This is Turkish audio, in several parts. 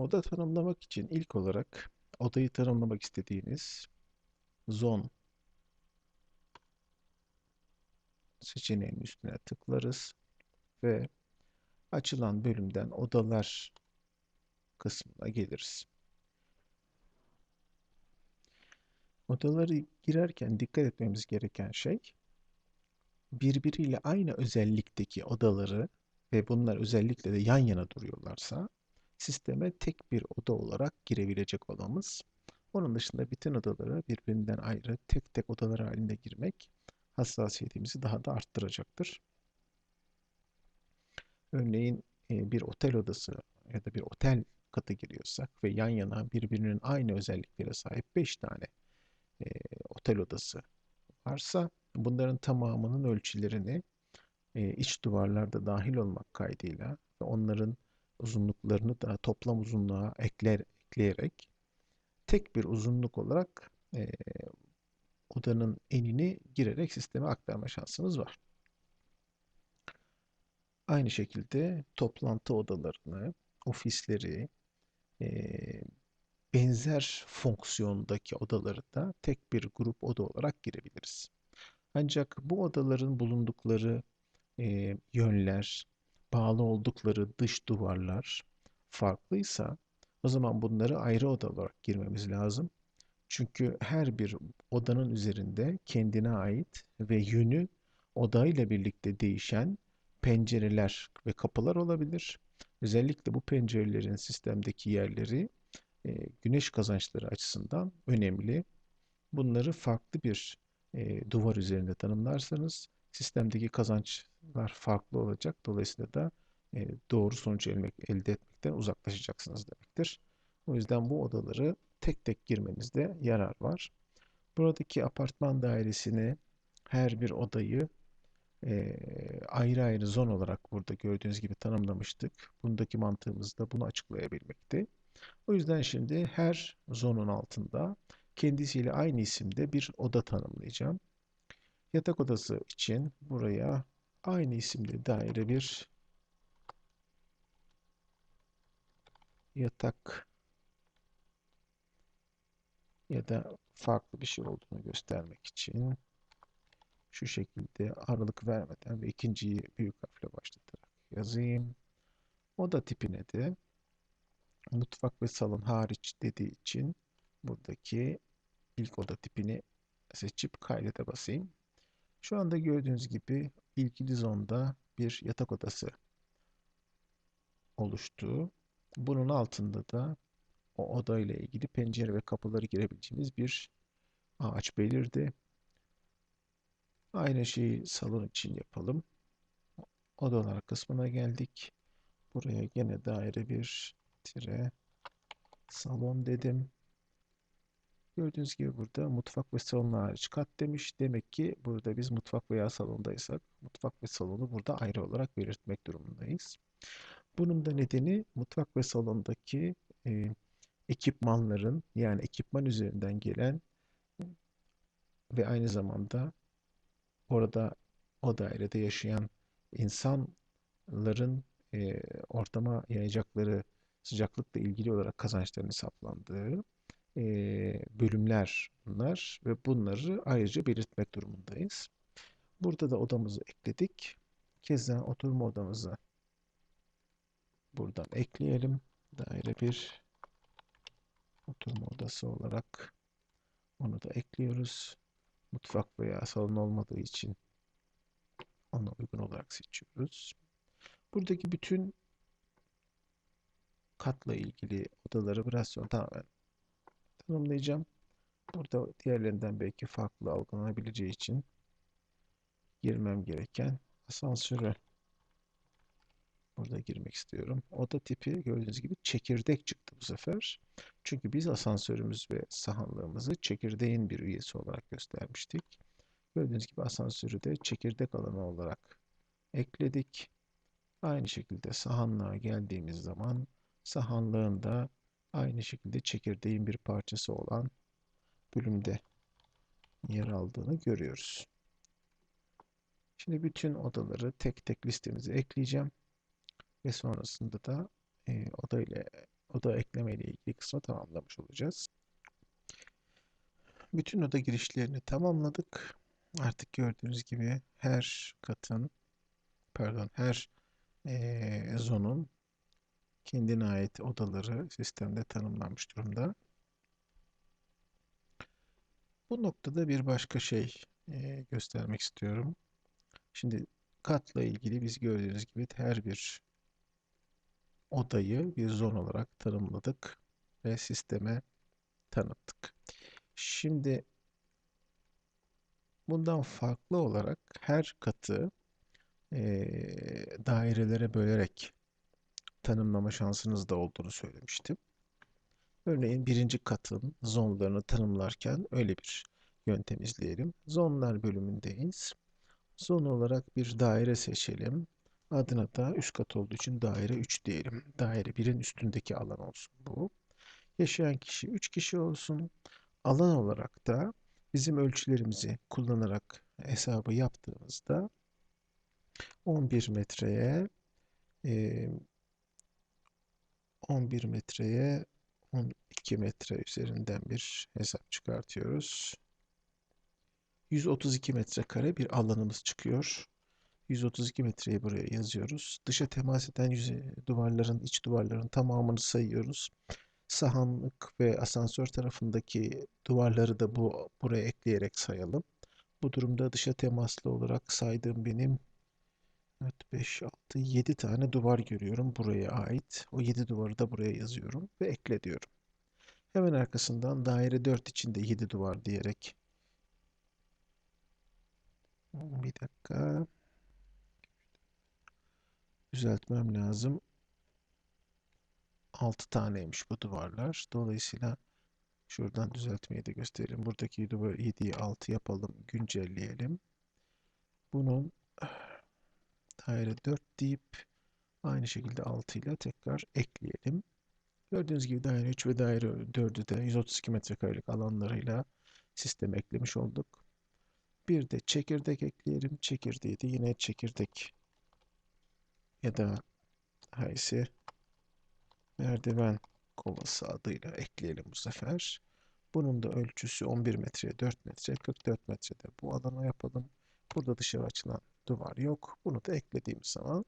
Oda tanımlamak için ilk olarak odayı tanımlamak istediğiniz zon seçeneğinin üstüne tıklarız ve açılan bölümden odalar kısmına geliriz. Odaları girerken dikkat etmemiz gereken şey birbiriyle aynı özellikteki odaları ve bunlar özellikle de yan yana duruyorlarsa sisteme tek bir oda olarak girebilecek odamız. Onun dışında bütün odaları birbirinden ayrı tek tek odalar halinde girmek hassasiyetimizi daha da arttıracaktır. Örneğin e, bir otel odası ya da bir otel katı giriyorsak ve yan yana birbirinin aynı özelliklere sahip 5 tane e, otel odası varsa bunların tamamının ölçülerini e, iç duvarlarda dahil olmak kaydıyla ve onların uzunluklarını da toplam uzunluğa ekler, ekleyerek tek bir uzunluk olarak e, odanın enini girerek sisteme aktarma şansınız var. Aynı şekilde toplantı odalarını, ofisleri, e, benzer fonksiyondaki odaları da tek bir grup oda olarak girebiliriz. Ancak bu odaların bulundukları e, yönler, bağlı oldukları dış duvarlar farklıysa o zaman bunları ayrı oda olarak girmemiz lazım. Çünkü her bir odanın üzerinde kendine ait ve yönü odayla birlikte değişen pencereler ve kapılar olabilir. Özellikle bu pencerelerin sistemdeki yerleri e, güneş kazançları açısından önemli. Bunları farklı bir e, duvar üzerinde tanımlarsanız sistemdeki kazançlar farklı olacak. Dolayısıyla da e, doğru sonuç elde etmekten uzaklaşacaksınız demektir. O yüzden bu odaları tek tek girmenizde yarar var. Buradaki apartman dairesini her bir odayı e, ayrı ayrı zon olarak burada gördüğünüz gibi tanımlamıştık. Bundaki mantığımız da bunu açıklayabilmekti. O yüzden şimdi her zonun altında kendisiyle aynı isimde bir oda tanımlayacağım. Yatak odası için buraya aynı isimli daire bir yatak ya da farklı bir şey olduğunu göstermek için şu şekilde aralık vermeden ve ikinciyi büyük harfle başlatarak yazayım. Oda tipine de mutfak ve salon hariç dediği için buradaki ilk oda tipini seçip kaydete basayım. Şu anda gördüğünüz gibi ilgili zonda bir yatak odası oluştu. Bunun altında da o oda ile ilgili pencere ve kapıları girebileceğimiz bir ağaç belirdi. Aynı şeyi salon için yapalım. Odalar kısmına geldik. Buraya gene daire bir tire salon dedim. Gördüğünüz gibi burada mutfak ve salon hariç kat demiş. Demek ki burada biz mutfak veya salondaysak mutfak ve salonu burada ayrı olarak belirtmek durumundayız. Bunun da nedeni mutfak ve salondaki e, ekipmanların yani ekipman üzerinden gelen ve aynı zamanda orada o dairede yaşayan insanların e, ortama yayacakları sıcaklıkla ilgili olarak kazançların hesaplandığı bölümler bunlar ve bunları ayrıca belirtmek durumundayız. Burada da odamızı ekledik. Keza oturma odamızı buradan ekleyelim. Daire bir oturma odası olarak onu da ekliyoruz. Mutfak veya salon olmadığı için ona uygun olarak seçiyoruz. Buradaki bütün katla ilgili odaları biraz sonra tamamen tanımlayacağım. Burada diğerlerinden belki farklı algılanabileceği için girmem gereken asansörü burada girmek istiyorum. Oda tipi gördüğünüz gibi çekirdek çıktı bu sefer. Çünkü biz asansörümüz ve sahanlığımızı çekirdeğin bir üyesi olarak göstermiştik. Gördüğünüz gibi asansörü de çekirdek alanı olarak ekledik. Aynı şekilde sahanlığa geldiğimiz zaman sahanlığında aynı şekilde çekirdeğin bir parçası olan bölümde yer aldığını görüyoruz. Şimdi bütün odaları tek tek listemize ekleyeceğim ve sonrasında da e, oda ile oda ekleme ile ilgili kısmı tamamlamış olacağız. Bütün oda girişlerini tamamladık. Artık gördüğünüz gibi her katın, pardon her eee, zonun kendine ait odaları sistemde tanımlanmış durumda. Bu noktada bir başka şey eee, göstermek istiyorum. Şimdi katla ilgili biz gördüğünüz gibi her bir odayı bir zon olarak tanımladık ve sisteme tanıttık. Şimdi bundan farklı olarak her katı eee, dairelere bölerek tanımlama şansınız da olduğunu söylemiştim. Örneğin birinci katın zonlarını tanımlarken öyle bir yöntem izleyelim. Zonlar bölümündeyiz. Zon olarak bir daire seçelim. Adına da üst kat olduğu için daire 3 diyelim. Daire 1'in üstündeki alan olsun bu. Yaşayan kişi 3 kişi olsun. Alan olarak da bizim ölçülerimizi kullanarak hesabı yaptığımızda 11 metreye 11 metreye 12 metre üzerinden bir hesap çıkartıyoruz. 132 metrekare bir alanımız çıkıyor. 132 metreyi buraya yazıyoruz. Dışa temas eden yüze, duvarların, iç duvarların tamamını sayıyoruz. Sahanlık ve asansör tarafındaki duvarları da bu buraya ekleyerek sayalım. Bu durumda dışa temaslı olarak saydığım benim 4, 5, 6, 7 tane duvar görüyorum buraya ait. O 7 duvarı da buraya yazıyorum ve ekle diyorum. Hemen arkasından daire 4 içinde 7 duvar diyerek bir dakika düzeltmem lazım. 6 taneymiş bu duvarlar. Dolayısıyla şuradan düzeltmeyi de gösterelim. Buradaki duvar 7'yi 6 yapalım. Güncelleyelim. Bunun daire 4 deyip aynı şekilde 6 ile tekrar ekleyelim. Gördüğünüz gibi daire 3 ve daire 4'ü de 132 metrekarelik alanlarıyla sisteme eklemiş olduk. Bir de çekirdek ekleyelim. Çekirdeği de yine çekirdek ya da haysi merdiven kovası adıyla ekleyelim bu sefer. Bunun da ölçüsü 11 metreye 4 metre, 44 metrede bu alana yapalım. Burada dışarı açılan duvar yok. Bunu da eklediğimiz zaman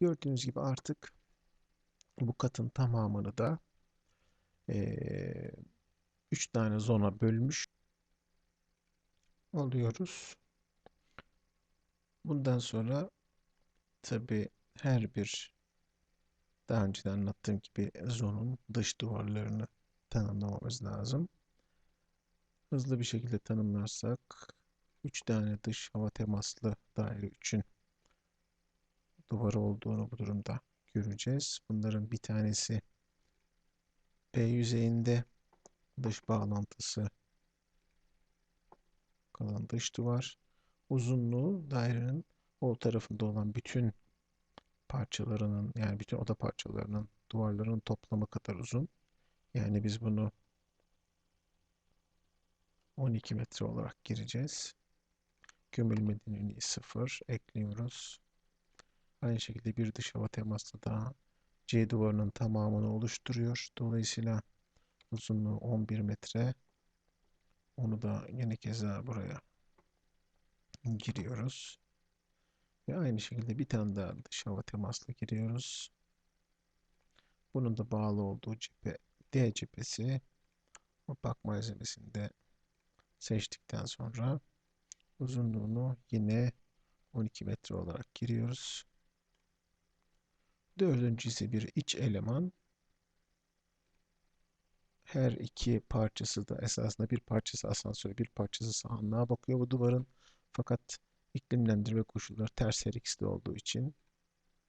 gördüğünüz gibi artık bu katın tamamını da 3 tane zona bölmüş oluyoruz. Bundan sonra tabi her bir daha önceden anlattığım gibi zonun dış duvarlarını tanımlamamız lazım. Hızlı bir şekilde tanımlarsak 3 tane dış hava temaslı daire için duvarı olduğunu bu durumda göreceğiz. Bunların bir tanesi P yüzeyinde dış bağlantısı kalan dış duvar. Uzunluğu dairenin o tarafında olan bütün parçalarının yani bütün oda parçalarının duvarların toplamı kadar uzun. Yani biz bunu 12 metre olarak gireceğiz. Gömülme derinliği 0 ekliyoruz. Aynı şekilde bir dış hava temaslı daha C duvarının tamamını oluşturuyor. Dolayısıyla uzunluğu 11 metre. Onu da yine keza buraya giriyoruz. Ve aynı şekilde bir tane daha dış hava temaslı giriyoruz. Bunun da bağlı olduğu cephe D cephesi. Bak malzemesini de seçtikten sonra uzunluğunu yine 12 metre olarak giriyoruz. Dördüncüsü bir iç eleman. Her iki parçası da esasında bir parçası asansöre bir parçası sahanlığa bakıyor bu duvarın. Fakat iklimlendirme koşulları ters her de olduğu için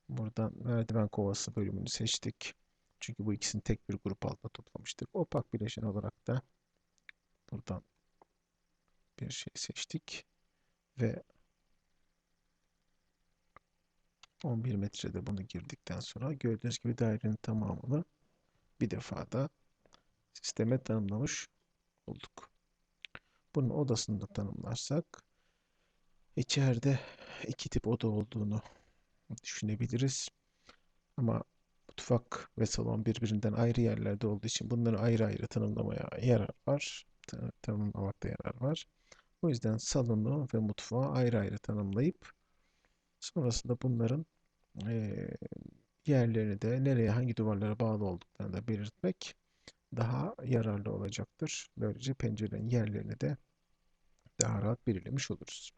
buradan merdiven kovası bölümünü seçtik. Çünkü bu ikisini tek bir grup altında toplamıştık. Opak bileşen olarak da buradan bir şey seçtik ve 11 metrede bunu girdikten sonra gördüğünüz gibi dairenin tamamını bir defada sisteme tanımlamış olduk. Bunun odasını da tanımlarsak içeride iki tip oda olduğunu düşünebiliriz. Ama Mutfak ve salon birbirinden ayrı yerlerde olduğu için bunları ayrı ayrı tanımlamaya yarar var. Ta- Tanımlamakta yarar var. O yüzden salonu ve mutfağı ayrı ayrı tanımlayıp sonrasında bunların yerlerini de nereye hangi duvarlara bağlı olduklarını da belirtmek daha yararlı olacaktır. Böylece pencerenin yerlerini de daha rahat belirlemiş oluruz.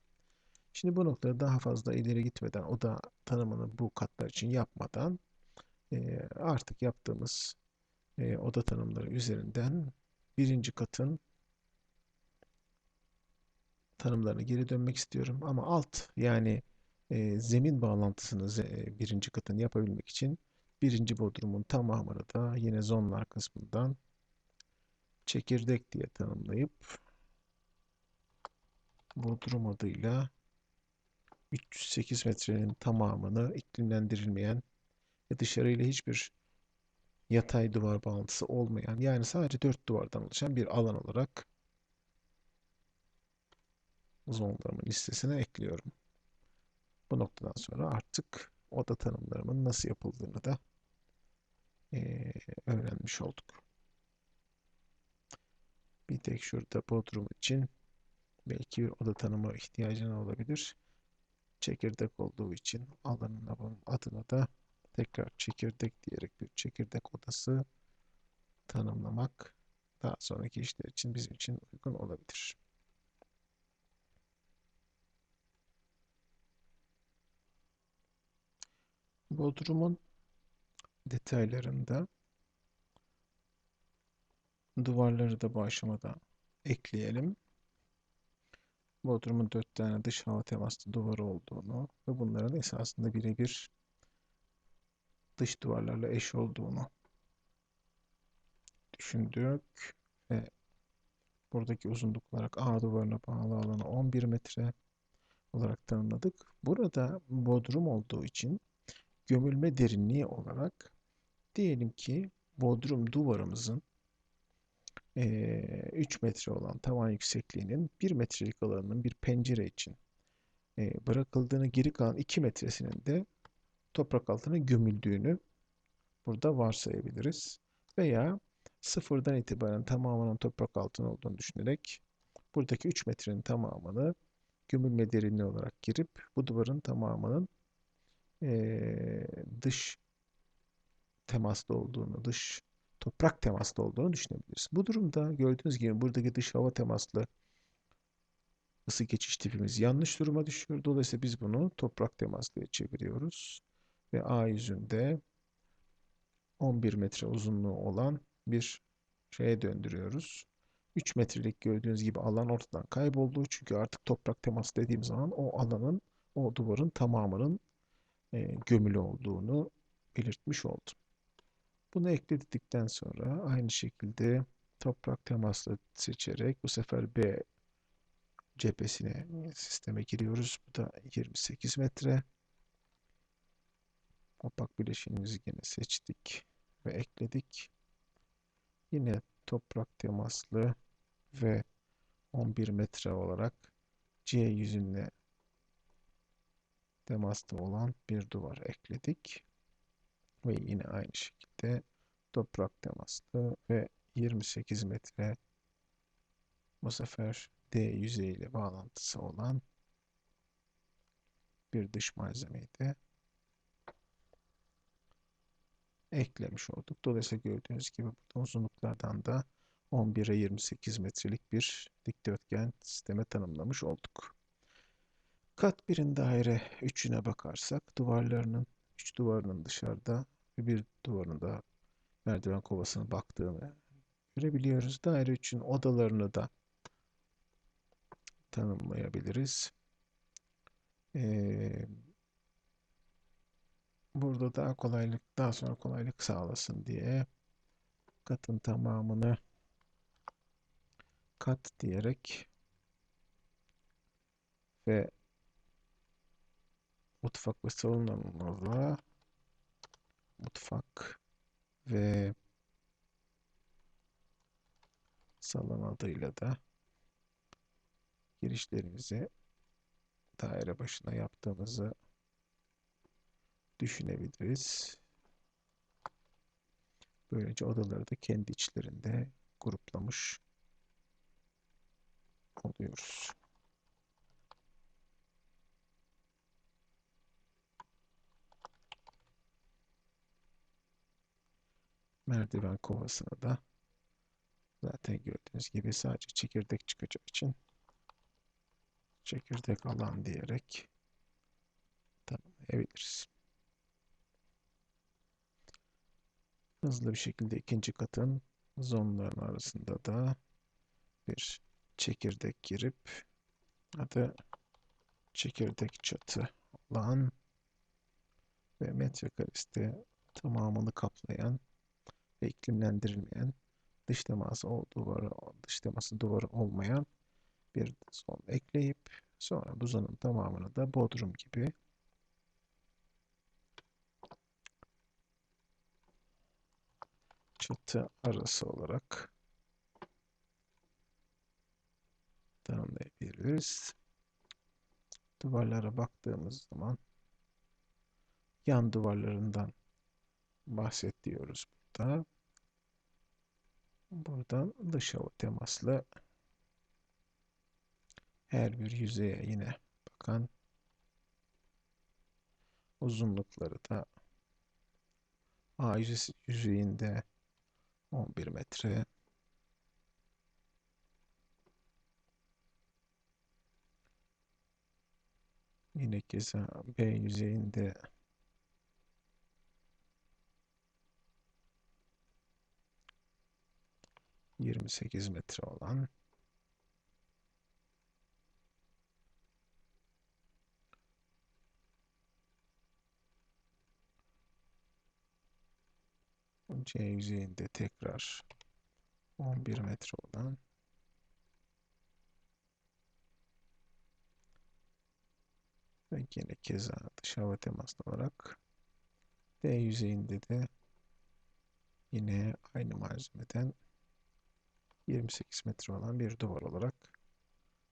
Şimdi bu noktada daha fazla ileri gitmeden oda tanımını bu katlar için yapmadan artık yaptığımız oda tanımları üzerinden birinci katın tanımlarına geri dönmek istiyorum. Ama alt yani e, zemin bağlantısını ze- birinci katın yapabilmek için birinci bodrumun tamamını da yine zonlar kısmından çekirdek diye tanımlayıp bodrum adıyla 308 metrenin tamamını iklimlendirilmeyen ve dışarıyla hiçbir yatay duvar bağlantısı olmayan yani sadece dört duvardan oluşan bir alan olarak zonlarımın listesine ekliyorum. Bu noktadan sonra artık oda tanımlarımın nasıl yapıldığını da eee, öğrenmiş olduk. Bir tek şurada bodrum için belki bir oda tanımı ihtiyacın olabilir. Çekirdek olduğu için alanına bunun adına da tekrar çekirdek diyerek bir çekirdek odası tanımlamak daha sonraki işler için bizim için uygun olabilir. Bodrumun detaylarında duvarları da bu aşamada ekleyelim. Bodrumun dört tane dış hava temaslı duvarı olduğunu ve bunların esasında birebir dış duvarlarla eş olduğunu düşündük ve buradaki uzunluk olarak A duvarına bağlı alanı 11 metre olarak tanımladık. Burada bodrum olduğu için gömülme derinliği olarak diyelim ki bodrum duvarımızın eee, 3 metre olan tavan yüksekliğinin 1 metrelik alanının bir pencere için bırakıldığını geri kalan 2 metresinin de toprak altına gömüldüğünü burada varsayabiliriz. Veya sıfırdan itibaren tamamının toprak altına olduğunu düşünerek buradaki 3 metrenin tamamını gömülme derinliği olarak girip bu duvarın tamamının eee, dış temaslı olduğunu, dış toprak temaslı olduğunu düşünebiliriz. Bu durumda gördüğünüz gibi buradaki dış hava temaslı ısı geçiş tipimiz yanlış duruma düşüyor. Dolayısıyla biz bunu toprak temaslıya çeviriyoruz. Ve A yüzünde 11 metre uzunluğu olan bir şeye döndürüyoruz. 3 metrelik gördüğünüz gibi alan ortadan kayboldu. Çünkü artık toprak teması dediğim zaman o alanın, o duvarın tamamının e, gömülü olduğunu belirtmiş oldum. Bunu ekledikten sonra aynı şekilde toprak temaslı seçerek bu sefer B cephesine sisteme giriyoruz. Bu da 28 metre. Opak bileşiğimizi yine seçtik ve ekledik. Yine toprak temaslı ve 11 metre olarak C yüzünde temaslı olan bir duvar ekledik. Ve yine aynı şekilde toprak temaslı ve 28 metre bu sefer D yüzeyiyle bağlantısı olan bir dış malzemeyi de eklemiş olduk. Dolayısıyla gördüğünüz gibi burada uzunluklardan da 11'e 28 metrelik bir dikdörtgen sisteme tanımlamış olduk. Kat birin daire üçüne bakarsak duvarlarının, üç duvarının dışarıda ve bir duvarında merdiven kovasına baktığını görebiliyoruz. Daire 3'ün odalarını da tanımlayabiliriz. Ee, burada daha kolaylık, daha sonra kolaylık sağlasın diye katın tamamını kat diyerek ve mutfak ve salon alanına mutfak ve salon adıyla da girişlerimizi daire başına yaptığımızı düşünebiliriz. Böylece odaları da kendi içlerinde gruplamış oluyoruz. Merdiven kovasını da zaten gördüğünüz gibi sadece çekirdek çıkacağı için çekirdek alan diyerek tanımlayabiliriz. Hızlı bir şekilde ikinci katın zonların arasında da bir çekirdek girip adı çekirdek çatı olan ve metrekaresi de tamamını kaplayan ve iklimlendirilmeyen dış teması o duvarı dış teması duvarı olmayan bir zon ekleyip sonra bu zonun tamamını da bodrum gibi çatı arası olarak tanımlayabiliriz. Duvarlara baktığımız zaman yan duvarlarından bahsediyoruz burada. Buradan dış hava temaslı her bir yüzeye yine bakan uzunlukları da A yüzeyinde 11 metre yine keza B yüzeyinde yirmi sekiz metre olan. C yüzeyinde tekrar 11 metre olan. Ve yine keza dış hava temaslı olarak D yüzeyinde de yine aynı malzemeden 28 metre olan bir duvar olarak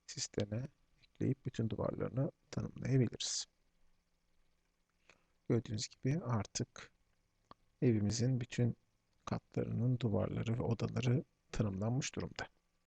sisteme ekleyip bütün duvarlarını tanımlayabiliriz. Gördüğünüz gibi artık evimizin bütün katlarının duvarları ve odaları tanımlanmış durumda.